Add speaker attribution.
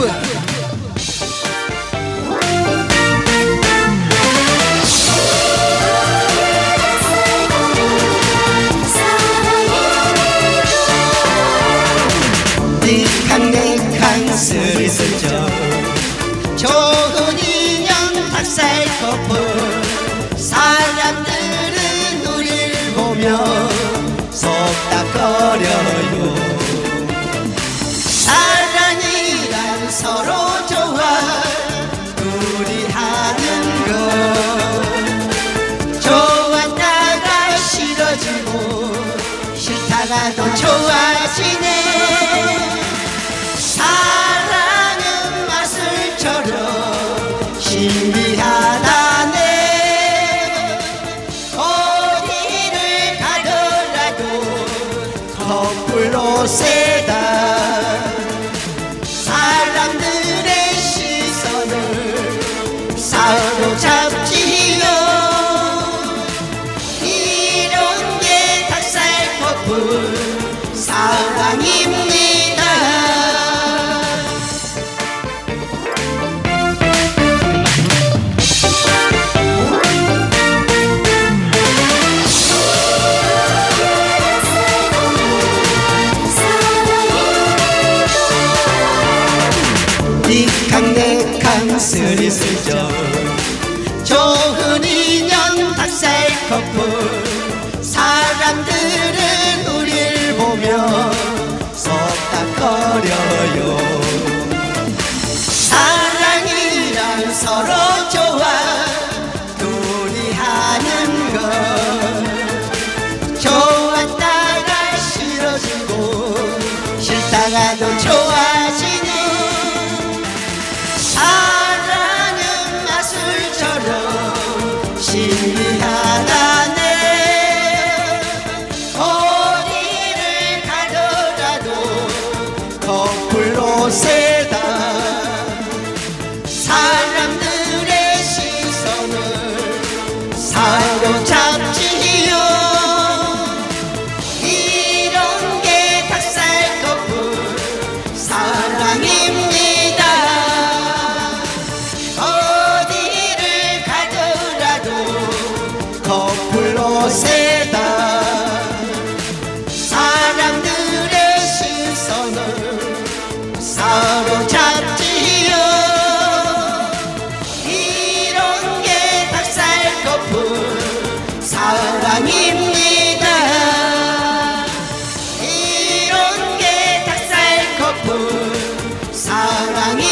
Speaker 1: 커플 닉항닉항 스리슬쩍 좋은 인연 닭살 커플. 사람들은 우릴 보며 속닥거려요 또 좋아지네. 사랑은 마술처럼 신비하다네. 어디를 가더라도 커플로 세다. 사람들의 시선을 사로잡지 커플 사랑입니다. 니캉내캉 스리슬 또 좋아지는 사랑은 마술처럼 신비하다네 어디를 가더라도 커플로 세 세다. 사람들의 시선을 사로잡지요. 이런 게 닭살 커플 사랑입니다. 이런 게 닭살 커플 사랑입니다